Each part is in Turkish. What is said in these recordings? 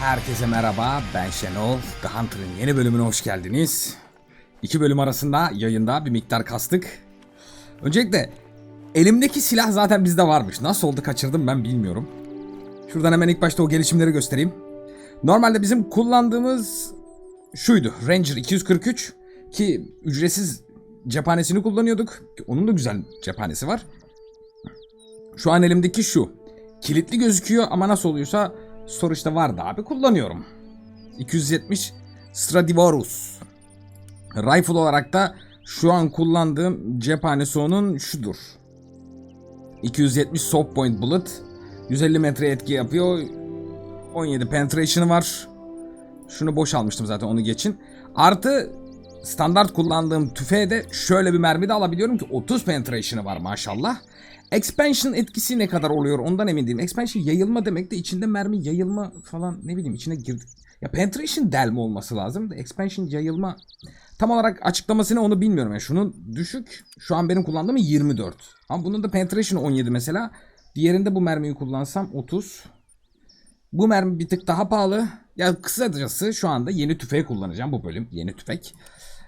Herkese merhaba, ben Şenol. The Hunter'ın yeni bölümüne hoş geldiniz. İki bölüm arasında yayında bir miktar kastık. Öncelikle elimdeki silah zaten bizde varmış. Nasıl oldu kaçırdım ben bilmiyorum. Şuradan hemen ilk başta o gelişimleri göstereyim. Normalde bizim kullandığımız şuydu. Ranger 243 ki ücretsiz cephanesini kullanıyorduk. Onun da güzel cephanesi var. Şu an elimdeki şu. Kilitli gözüküyor ama nasıl oluyorsa storage'da vardı abi kullanıyorum. 270 Stradivarius. Rifle olarak da şu an kullandığım cephanesi onun şudur. 270 soft point bullet. 150 metre etki yapıyor. 17 penetration'ı var. Şunu boş almıştım zaten onu geçin. Artı standart kullandığım tüfeğe de şöyle bir mermi de alabiliyorum ki 30 penetration'ı var maşallah. Expansion etkisi ne kadar oluyor ondan emin değilim. Expansion yayılma demek de içinde mermi yayılma falan ne bileyim içine girdi. Ya penetration delme olması lazım expansion yayılma tam olarak açıklaması ne onu bilmiyorum. Yani şunun düşük şu an benim kullandığım 24. Ama bunun da penetration 17 mesela. Diğerinde bu mermiyi kullansam 30. Bu mermi bir tık daha pahalı. Ya kısacası şu anda yeni tüfeği kullanacağım bu bölüm. Yeni tüfek.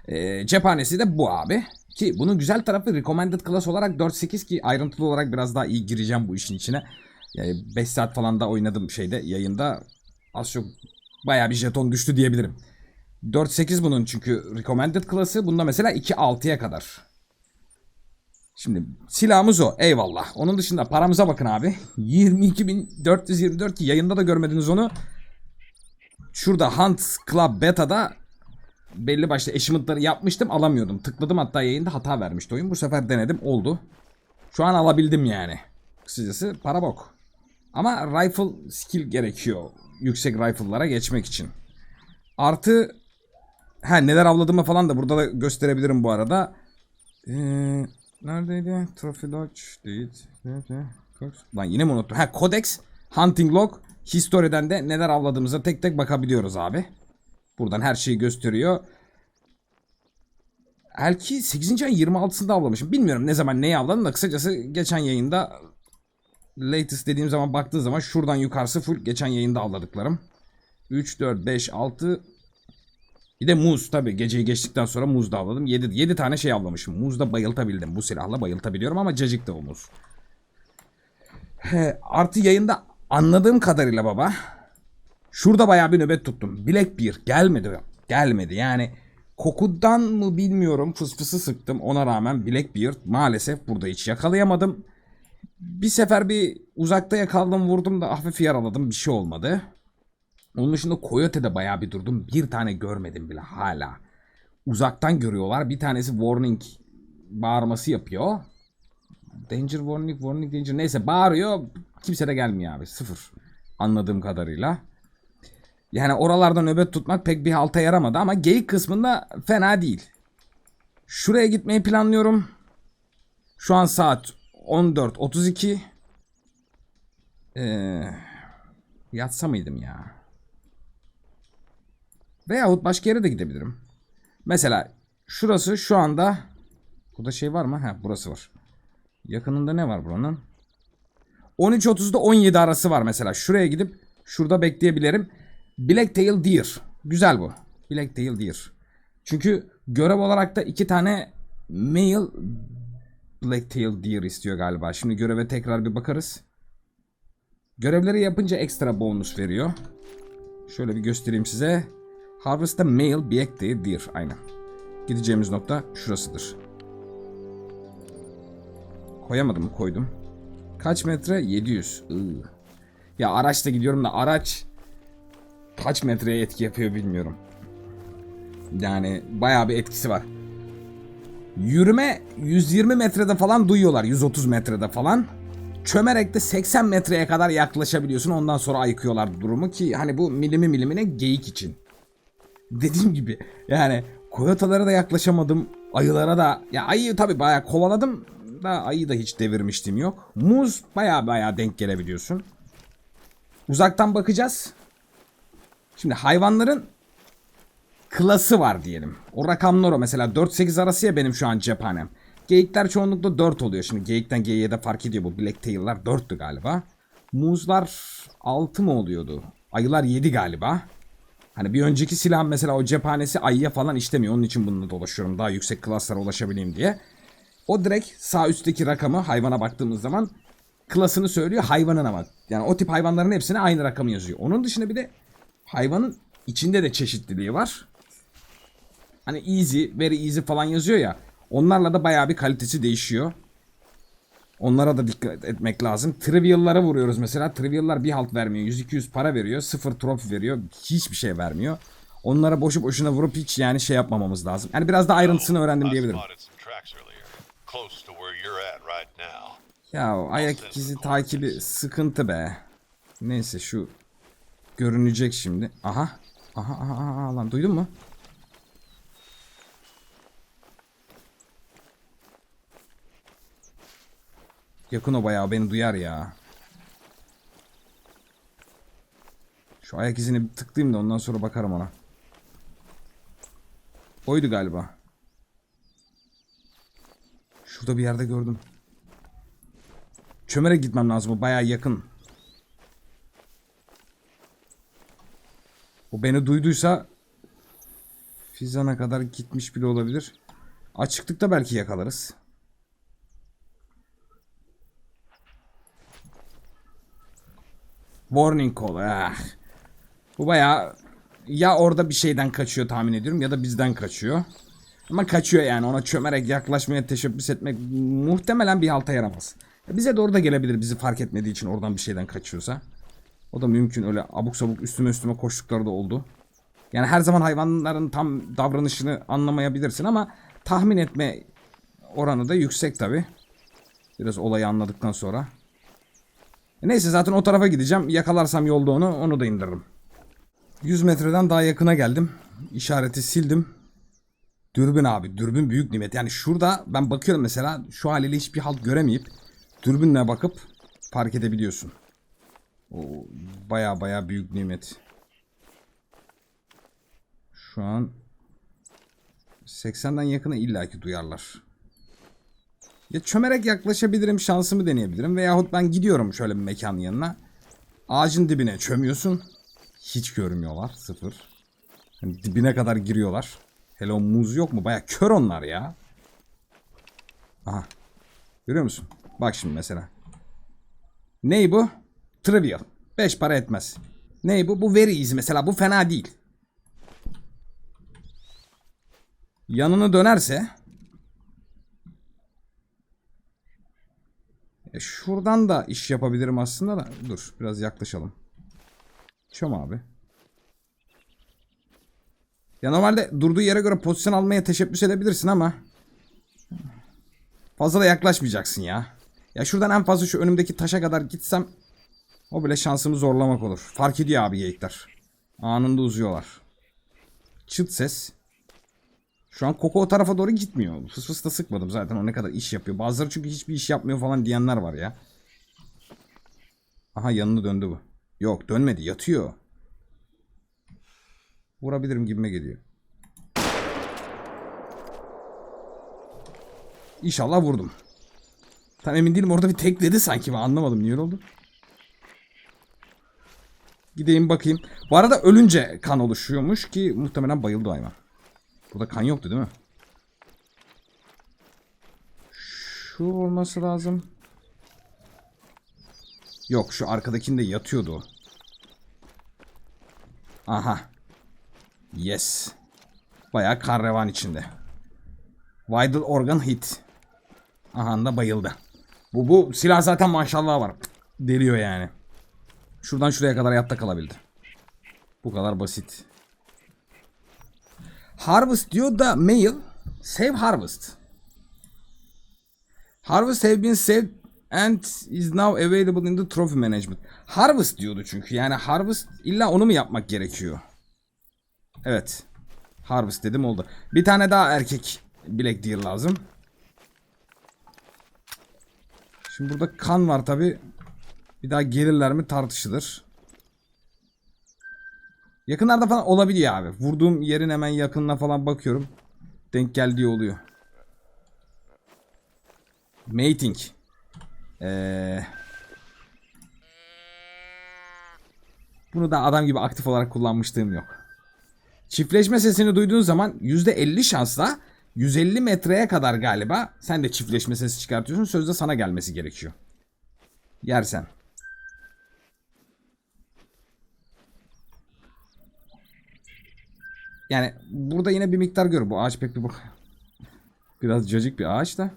Ee, cephanesi de bu abi. Ki bunun güzel tarafı recommended class olarak 4.8 ki ayrıntılı olarak biraz daha iyi gireceğim bu işin içine. Yani 5 saat falan da oynadım şeyde yayında. Az çok bayağı bir jeton düştü diyebilirim. 4.8 bunun çünkü recommended class'ı. Bunda mesela 2.6'ya kadar. Şimdi silahımız o. Eyvallah. Onun dışında paramıza bakın abi. 22.424 ki yayında da görmediniz onu. Şurada Hunt Club Beta'da belli başlı achievement'ları yapmıştım alamıyordum. Tıkladım hatta yayında hata vermişti oyun. Bu sefer denedim oldu. Şu an alabildim yani. Kısacası para bok. Ama rifle skill gerekiyor. Yüksek rifle'lara geçmek için. Artı ha neler avladığımı falan da burada da gösterebilirim bu arada. Ee, neredeydi? Trophy Lodge değil. Lan yine mi unuttum? Ha Codex, Hunting Log, History'den de neler avladığımıza tek tek bakabiliyoruz abi. Buradan her şeyi gösteriyor. Belki 8. ayın 26'sında avlamışım. Bilmiyorum ne zaman neyi avladım da kısacası geçen yayında latest dediğim zaman baktığı zaman şuradan yukarısı full geçen yayında avladıklarım. 3, 4, 5, 6 bir de muz tabi geceyi geçtikten sonra muz da avladım. 7, 7 tane şey avlamışım. Muz da bayıltabildim. Bu silahla bayıltabiliyorum ama cacık da o muz. He, artı yayında anladığım kadarıyla baba Şurada bayağı bir nöbet tuttum. Blackbeard gelmedi. Gelmedi yani. Kokudan mı bilmiyorum fısfısı sıktım. Ona rağmen Blackbeard maalesef burada hiç yakalayamadım. Bir sefer bir uzakta yakaladım vurdum da hafif yaraladım. Bir şey olmadı. Onun dışında Coyote'de bayağı bir durdum. Bir tane görmedim bile hala. Uzaktan görüyorlar. Bir tanesi warning bağırması yapıyor. Danger warning warning danger neyse bağırıyor. Kimse de gelmiyor abi. Sıfır. Anladığım kadarıyla. Yani oralarda nöbet tutmak pek bir halta yaramadı ama geyik kısmında fena değil. Şuraya gitmeyi planlıyorum. Şu an saat 14.32. Ee, yatsa mıydım ya? Veyahut başka yere de gidebilirim. Mesela şurası şu anda burada şey var mı? Ha burası var. Yakınında ne var buranın? 13.30'da 17 arası var mesela. Şuraya gidip şurada bekleyebilirim. Blacktail Deer. Güzel bu. Blacktail Deer. Çünkü görev olarak da iki tane male Blacktail Deer istiyor galiba. Şimdi göreve tekrar bir bakarız. Görevleri yapınca ekstra bonus veriyor. Şöyle bir göstereyim size. Harvest'ta male Blacktail Deer. Aynen. Gideceğimiz nokta şurasıdır. Koyamadım mı? Koydum. Kaç metre? 700. Iı. Ya araçla gidiyorum da araç kaç metreye etki yapıyor bilmiyorum. Yani bayağı bir etkisi var. Yürüme 120 metrede falan duyuyorlar. 130 metrede falan. Çömerek de 80 metreye kadar yaklaşabiliyorsun. Ondan sonra ayıkıyorlar durumu ki hani bu milimi milimine geyik için. Dediğim gibi yani koyotalara da yaklaşamadım. Ayılara da ya ayı tabii bayağı kovaladım da ayı da hiç devirmiştim yok. Muz bayağı bayağı denk gelebiliyorsun. Uzaktan bakacağız. Şimdi hayvanların klası var diyelim. O rakamlar o. Mesela 4-8 arası ya benim şu an cephanem. Geyikler çoğunlukla 4 oluyor. Şimdi geyikten geyiğe de fark ediyor bu. Blacktail'lar 4'tü galiba. Muzlar 6 mı oluyordu? Ayılar yedi galiba. Hani bir önceki silah mesela o cephanesi ayıya falan işlemiyor. Onun için bununla dolaşıyorum. Daha yüksek klaslara ulaşabileyim diye. O direkt sağ üstteki rakamı hayvana baktığımız zaman klasını söylüyor hayvanın ama. Yani o tip hayvanların hepsine aynı rakamı yazıyor. Onun dışında bir de hayvanın içinde de çeşitliliği var. Hani easy, very easy falan yazıyor ya. Onlarla da bayağı bir kalitesi değişiyor. Onlara da dikkat etmek lazım. Trivial'lara vuruyoruz mesela. Trivial'lar bir halt vermiyor. 100-200 para veriyor. Sıfır trofi veriyor. Hiçbir şey vermiyor. Onlara boşu boşuna vurup hiç yani şey yapmamamız lazım. Yani biraz da ayrıntısını öğrendim I diyebilirim. Ya ayak izi takibi sıkıntı be. Neyse şu görünecek şimdi. Aha. Aha aha, aha lan duydun mu? Yakın o bayağı beni duyar ya. Şu ayak izini bir tıklayayım da ondan sonra bakarım ona. Oydu galiba. Şurada bir yerde gördüm. Çömerek gitmem lazım. O bayağı yakın. O beni duyduysa Fizan'a kadar gitmiş bile olabilir. Açıklıkta belki yakalarız. Warning call. Ah. Bu bayağı ya orada bir şeyden kaçıyor tahmin ediyorum ya da bizden kaçıyor. Ama kaçıyor yani ona çömerek yaklaşmaya teşebbüs etmek muhtemelen bir halta yaramaz. Ya Bize doğru da gelebilir bizi fark etmediği için oradan bir şeyden kaçıyorsa. O da mümkün öyle abuk sabuk üstüme üstüme koştukları da oldu. Yani her zaman hayvanların tam davranışını anlamayabilirsin ama tahmin etme oranı da yüksek tabi. Biraz olayı anladıktan sonra. Neyse zaten o tarafa gideceğim. Yakalarsam yolda onu onu da indiririm. 100 metreden daha yakına geldim. İşareti sildim. Dürbün abi. Dürbün büyük nimet. Yani şurada ben bakıyorum mesela şu haliyle hiçbir halt göremeyip dürbünle bakıp fark edebiliyorsun. O baya baya büyük nimet. Şu an 80'den yakına illaki duyarlar. Ya çömerek yaklaşabilirim, şansımı deneyebilirim veyahut ben gidiyorum şöyle bir mekanın yanına. Ağacın dibine çömüyorsun. Hiç görmüyorlar, sıfır. Yani dibine kadar giriyorlar. Hele o muz yok mu? Baya kör onlar ya. Aha. Görüyor musun? Bak şimdi mesela. Ney bu? Trivial. 5 para etmez. Ney bu? Bu very easy mesela. Bu fena değil. Yanını dönerse e şuradan da iş yapabilirim aslında da. Dur biraz yaklaşalım. Çöm abi. Ya normalde durduğu yere göre pozisyon almaya teşebbüs edebilirsin ama fazla da yaklaşmayacaksın ya. Ya şuradan en fazla şu önümdeki taşa kadar gitsem o bile şansımı zorlamak olur. Fark ediyor abi geyikler. Anında uzuyorlar. Çıt ses. Şu an Koko o tarafa doğru gitmiyor. Fıs fıs da sıkmadım zaten o ne kadar iş yapıyor. Bazıları çünkü hiçbir iş yapmıyor falan diyenler var ya. Aha yanını döndü bu. Yok dönmedi yatıyor. Vurabilirim gibime geliyor. İnşallah vurdum. Tam emin değilim orada bir tekledi sanki ben anlamadım niye oldu. Gideyim bakayım. Bu arada ölünce kan oluşuyormuş ki muhtemelen bayıldı hayvan. Burada kan yoktu değil mi? Şu olması lazım. Yok şu arkadakinde yatıyordu. Aha. Yes. Bayağı kan revan içinde. Vital organ hit. Aha da bayıldı. Bu bu silah zaten maşallah var. Deliyor yani. Şuradan şuraya kadar hayatta kalabildi. Bu kadar basit. Harvest diyor da mail save harvest. Harvest have been saved and is now available in the trophy management. Harvest diyordu çünkü. Yani harvest illa onu mu yapmak gerekiyor? Evet. Harvest dedim oldu. Bir tane daha erkek bilek deer lazım. Şimdi burada kan var tabi. Bir daha gelirler mi tartışılır. Yakınlarda falan olabiliyor abi. Vurduğum yerin hemen yakınına falan bakıyorum. Denk geldiği oluyor. Mating. Ee... Bunu da adam gibi aktif olarak kullanmışlığım yok. Çiftleşme sesini duyduğun zaman %50 şansla 150 metreye kadar galiba sen de çiftleşme sesi çıkartıyorsun. Sözde sana gelmesi gerekiyor. Yersen. Yani burada yine bir miktar gör. Bu ağaç pek bir bak. Biraz cacık bir ağaç da.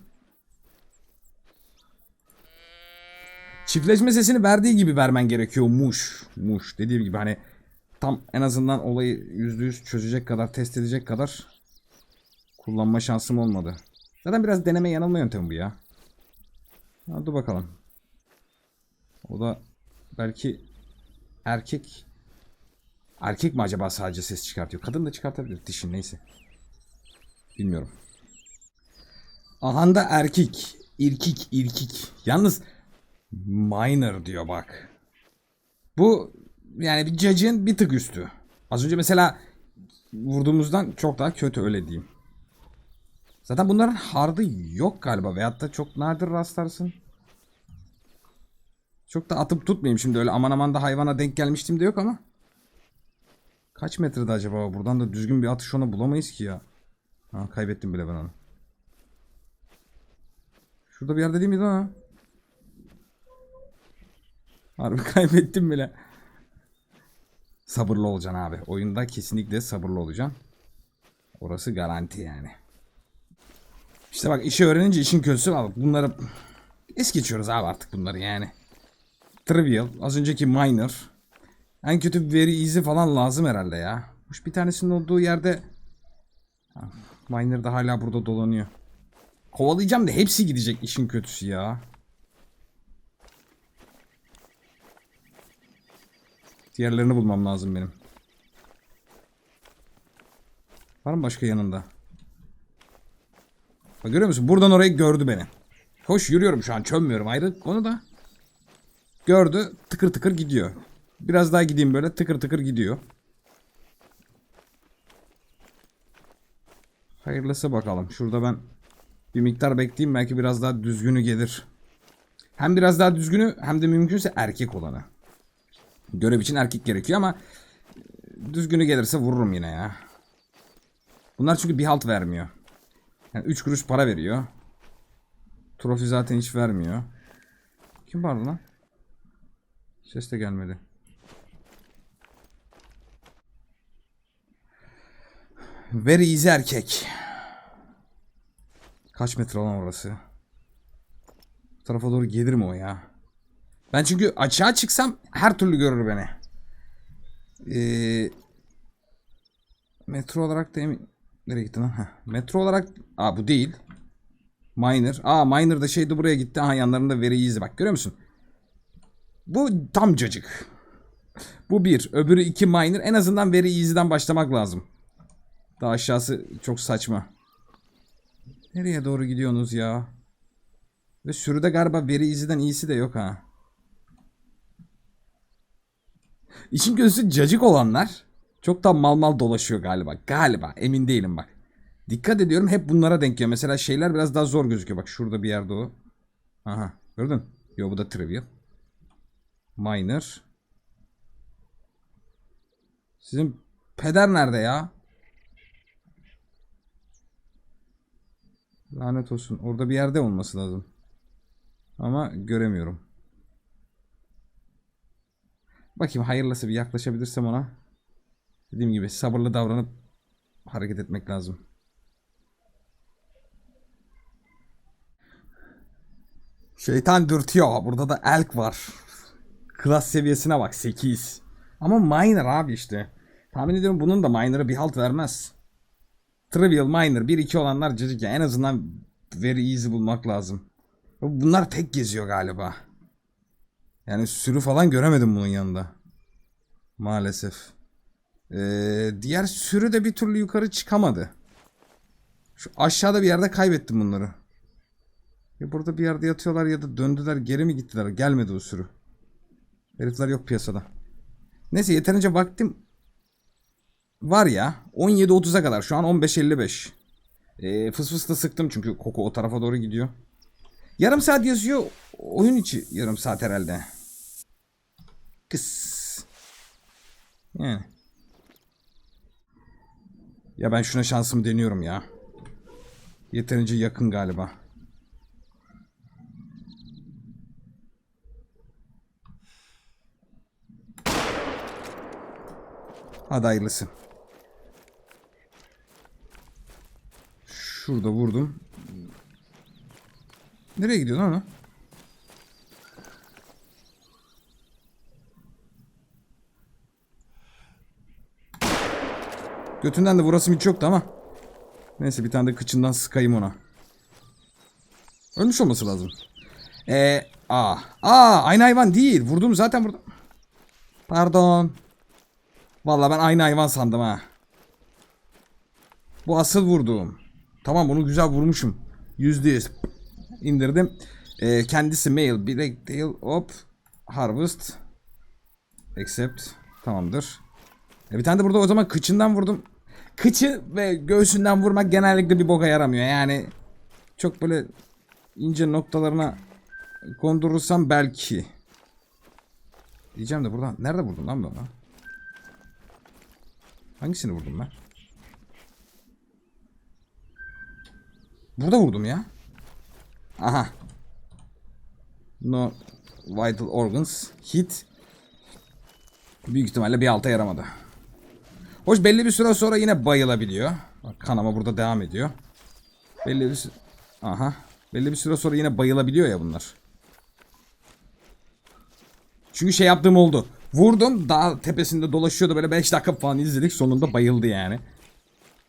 Çiftleşme sesini verdiği gibi vermen gerekiyor. Muş. Muş. Dediğim gibi hani tam en azından olayı %100 çözecek kadar, test edecek kadar kullanma şansım olmadı. Zaten biraz deneme yanılma yöntemi bu ya. Hadi bakalım. O da belki erkek erkek mi acaba sadece ses çıkartıyor? Kadın da çıkartabilir. Dişin neyse. Bilmiyorum. Ahanda erkek. İrkik, irkik. Yalnız minor diyor bak. Bu yani bir cacığın bir tık üstü. Az önce mesela vurduğumuzdan çok daha kötü öyle diyeyim. Zaten bunların hardı yok galiba veyahut da çok nadir rastlarsın. Çok da atıp tutmayayım şimdi öyle aman aman da hayvana denk gelmiştim de yok ama. Kaç metrede acaba? Buradan da düzgün bir atış ona bulamayız ki ya. Ha kaybettim bile ben onu. Şurada bir yerde değil miydi ha? Harbi kaybettim bile. Sabırlı olacaksın abi. Oyunda kesinlikle sabırlı olacaksın. Orası garanti yani. İşte bak işi öğrenince işin kötüsü var. Bunları es geçiyoruz abi artık bunları yani. Trivial. Az önceki minor. En kötü very easy falan lazım herhalde ya. Hoş bir tanesinin olduğu yerde Ha, Minor da hala burada dolanıyor. Kovalayacağım da hepsi gidecek işin kötüsü ya. Diğerlerini bulmam lazım benim. Var mı başka yanında? Bak görüyor musun? Buradan orayı gördü beni. Hoş yürüyorum şu an çömmüyorum ayrı konu da. Gördü tıkır tıkır gidiyor. Biraz daha gideyim böyle tıkır tıkır gidiyor. Hayırlısı bakalım. Şurada ben bir miktar bekleyeyim belki biraz daha düzgünü gelir. Hem biraz daha düzgünü hem de mümkünse erkek olanı. Görev için erkek gerekiyor ama e, düzgünü gelirse vururum yine ya. Bunlar çünkü bir halt vermiyor. Yani 3 kuruş para veriyor. Trofi zaten hiç vermiyor. Kim vardı lan? Ses de gelmedi. Very easy erkek. Kaç metre olan orası? Bu tarafa doğru gelir mi o ya? Ben çünkü açığa çıksam her türlü görür beni. Ee, metro olarak da emin... Nereye gitti lan? Heh. Metro olarak... Aa bu değil. Minor. Aa Minor da şeydi buraya gitti. Aha yanlarında very easy. Bak görüyor musun? Bu tam cacık. Bu bir. Öbürü iki minor. En azından very easy'den başlamak lazım. Daha aşağısı çok saçma. Nereye doğru gidiyorsunuz ya? Ve sürüde galiba veri iziden iyisi de yok ha. İşin kötüsü cacık olanlar çok da mal mal dolaşıyor galiba. Galiba emin değilim bak. Dikkat ediyorum hep bunlara denk geliyor. Mesela şeyler biraz daha zor gözüküyor. Bak şurada bir yerde o. Aha gördün. Yo bu da trivial. Minor. Sizin peder nerede ya? Lanet olsun. Orada bir yerde olması lazım. Ama göremiyorum. Bakayım hayırlısı bir yaklaşabilirsem ona. Dediğim gibi sabırlı davranıp hareket etmek lazım. Şeytan dürtüyor. Burada da elk var. Klas seviyesine bak 8. Ama minor abi işte. Tahmin ediyorum bunun da minor'ı bir halt vermez. Trivial, minor, 1-2 olanlar cacık ya. En azından very easy bulmak lazım. Bunlar tek geziyor galiba. Yani sürü falan göremedim bunun yanında. Maalesef. Ee, diğer sürü de bir türlü yukarı çıkamadı. Şu aşağıda bir yerde kaybettim bunları. Ya burada bir yerde yatıyorlar ya da döndüler geri mi gittiler? Gelmedi o sürü. Herifler yok piyasada. Neyse yeterince vaktim var ya 17.30'a kadar şu an 15.55. Ee, fıs fıs da sıktım çünkü koku o tarafa doğru gidiyor. Yarım saat yazıyor oyun içi yarım saat herhalde. Kıs. Yani. Ya ben şuna şansımı deniyorum ya. Yeterince yakın galiba. Hadi hayırlısı. Şurada vurdum. Nereye gidiyor lan? Götünden de vurasım hiç yoktu ama. Neyse bir tane de kıçından sıkayım ona. Ölmüş olması lazım. Eee aa. Aa aynı hayvan değil. Vurdum zaten vurdum. Pardon. Vallahi ben aynı hayvan sandım ha. Bu asıl vurduğum. Tamam bunu güzel vurmuşum. Yüzde yüz. İndirdim. Ee, kendisi male. Black tail hop. Harvest. Accept. Tamamdır. E bir tane de burada o zaman kıçından vurdum. Kıçı ve göğsünden vurmak genellikle bir boka yaramıyor. Yani çok böyle ince noktalarına kondurursam belki. Diyeceğim de buradan. Nerede vurdum lan ben onu? Hangisini vurdum ben? Burada vurdum ya. Aha. No vital organs. Hit. Büyük ihtimalle bir alta yaramadı. Hoş belli bir süre sonra yine bayılabiliyor. Bak kanama burada devam ediyor. Belli bir Aha. Belli bir süre sonra yine bayılabiliyor ya bunlar. Çünkü şey yaptığım oldu. Vurdum dağ tepesinde dolaşıyordu böyle 5 dakika falan izledik sonunda bayıldı yani.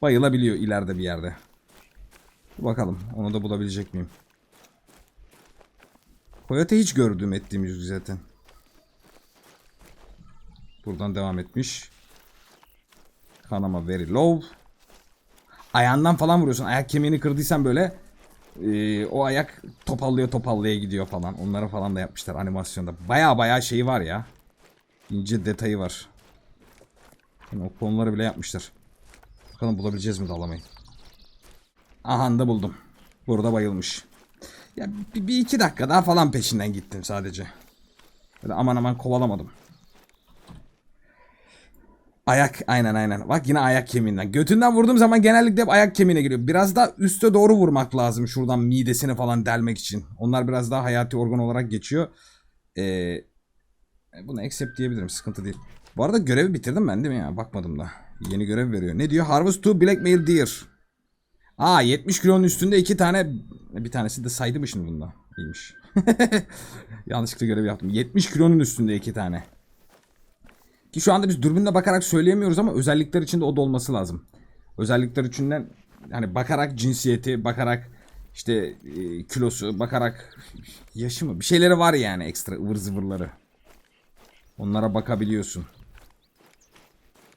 Bayılabiliyor ileride bir yerde. Bakalım onu da bulabilecek miyim? Coyote hiç gördüğüm ettiğim yüzü zaten. Buradan devam etmiş. Kanama very low. Ayağından falan vuruyorsun. Ayak kemiğini kırdıysan böyle e, o ayak topallıyor topallaya gidiyor falan. Onlara falan da yapmışlar animasyonda. Baya baya şeyi var ya. İnce detayı var. Yani o konuları bile yapmışlar. Bakalım bulabileceğiz mi dalamayı. Aha da buldum. Burada bayılmış. Ya bir, bir iki dakika daha falan peşinden gittim sadece. Böyle aman aman kovalamadım. Ayak aynen aynen. Bak yine ayak kemiğinden. Götünden vurduğum zaman genellikle hep ayak kemiğine giriyor. Biraz da üste doğru vurmak lazım şuradan midesini falan delmek için. Onlar biraz daha hayati organ olarak geçiyor. Ee, bunu accept diyebilirim sıkıntı değil. Bu arada görevi bitirdim ben değil mi ya? Bakmadım da. Yeni görev veriyor. Ne diyor? Harvest to Blackmail Deer. Aa 70 kilonun üstünde iki tane bir tanesi de saydı mı şimdi bunda? İyiymiş. Yanlışlıkla görev yaptım. 70 kilonun üstünde iki tane. Ki şu anda biz dürbünle bakarak söyleyemiyoruz ama özellikler içinde o da olması lazım. Özellikler içinden yani bakarak cinsiyeti, bakarak işte e, kilosu, bakarak yaşı mı? Bir şeyleri var yani ekstra ıvır zıvırları. Onlara bakabiliyorsun.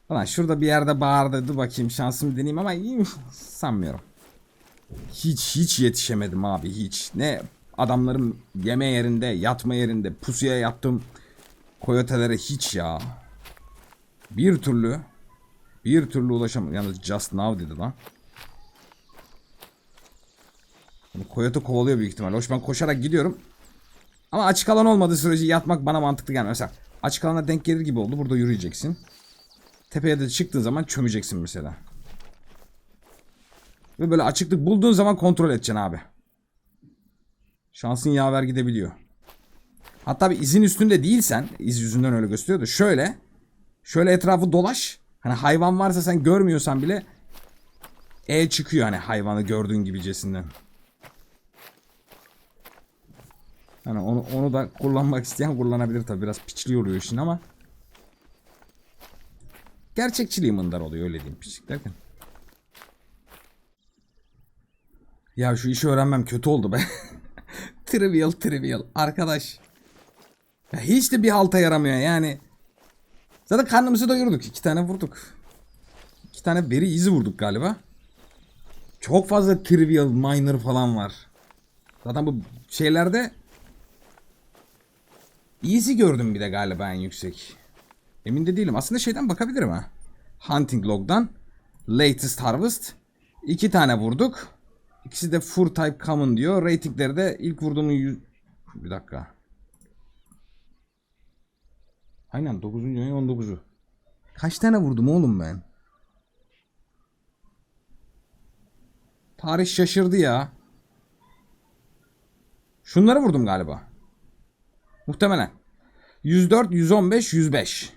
Ulan şurada bir yerde bağırdı. Dur bakayım şansımı deneyeyim ama sanmıyorum. Hiç hiç yetişemedim abi hiç. Ne adamların yeme yerinde, yatma yerinde, pusuya yattım. Koyotelere hiç ya. Bir türlü bir türlü ulaşamadım. Yalnız just now dedi lan. Koyote kovalıyor büyük ihtimalle. Hoş ben koşarak gidiyorum. Ama açık alan olmadığı sürece yatmak bana mantıklı gelmiyor. Mesela açık alana denk gelir gibi oldu. Burada yürüyeceksin. Tepeye de çıktığın zaman çömeceksin mesela. Ve böyle açıklık bulduğun zaman kontrol edeceksin abi. Şansın yaver gidebiliyor. Hatta bir izin üstünde değilsen, iz yüzünden öyle gösteriyor da şöyle, şöyle etrafı dolaş. Hani hayvan varsa sen görmüyorsan bile el çıkıyor hani hayvanı gördüğün gibicesinden. Hani onu, onu da kullanmak isteyen kullanabilir tabi biraz piçli oluyor işin ama gerçekçiliği mındar oluyor öyle diyeyim piçlik derken. Ya şu işi öğrenmem kötü oldu be. trivial trivial arkadaş. Ya hiç de bir halta yaramıyor yani. Zaten karnımızı doyurduk. iki tane vurduk. İki tane veri izi vurduk galiba. Çok fazla trivial minor falan var. Zaten bu şeylerde easy gördüm bir de galiba en yüksek. Emin de değilim. Aslında şeyden bakabilirim ha. Hunting log'dan latest harvest iki tane vurduk. İkisi de full type common diyor. Ratingleri de ilk vurduğumun yüz... Bir dakika. Aynen 9. ayın 19'u. Kaç tane vurdum oğlum ben? Tarih şaşırdı ya. Şunları vurdum galiba. Muhtemelen. 104, 115, 105.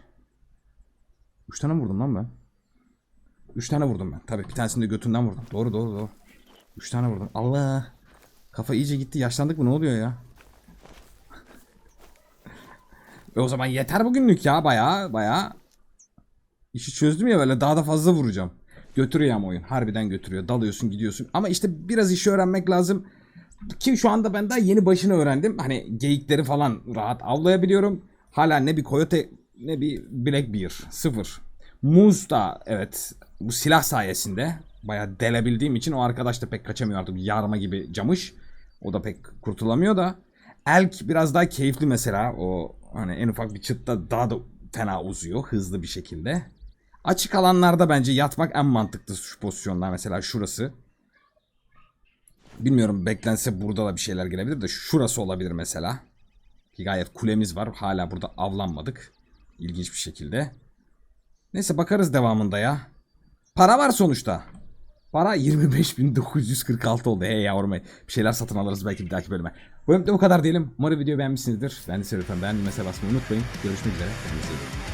3 tane vurdum lan ben. 3 tane vurdum ben. Tabii bir tanesini de götünden vurdum. Doğru doğru doğru. 3 tane vurdum. Allah. Kafa iyice gitti. Yaşlandık mı? Ne oluyor ya? e o zaman yeter bugünlük ya. Baya baya. İşi çözdüm ya böyle daha da fazla vuracağım. Götürüyor ama oyun. Harbiden götürüyor. Dalıyorsun gidiyorsun. Ama işte biraz işi öğrenmek lazım. Ki şu anda ben daha yeni başını öğrendim. Hani geyikleri falan rahat avlayabiliyorum. Hala ne bir coyote ne bir blackbear. Sıfır. Muz da evet bu silah sayesinde bayağı delebildiğim için o arkadaş da pek kaçamıyor artık. Yarma gibi camış. O da pek kurtulamıyor da. Elk biraz daha keyifli mesela. O hani en ufak bir çıtta daha da fena uzuyor hızlı bir şekilde. Açık alanlarda bence yatmak en mantıklı şu pozisyonlar. Mesela şurası. Bilmiyorum beklense burada da bir şeyler gelebilir de şurası olabilir mesela. Ki gayet kulemiz var. Hala burada avlanmadık. İlginç bir şekilde. Neyse bakarız devamında ya. Para var sonuçta. Para 25.946 oldu. Hey yavrum. Bir şeyler satın alırız belki bir dahaki bölüme. Bu bölümde bu kadar diyelim. Umarım videoyu beğenmişsinizdir. Ben de seviyorum. Beğendiğime basmayı unutmayın. Görüşmek üzere. Kendinize.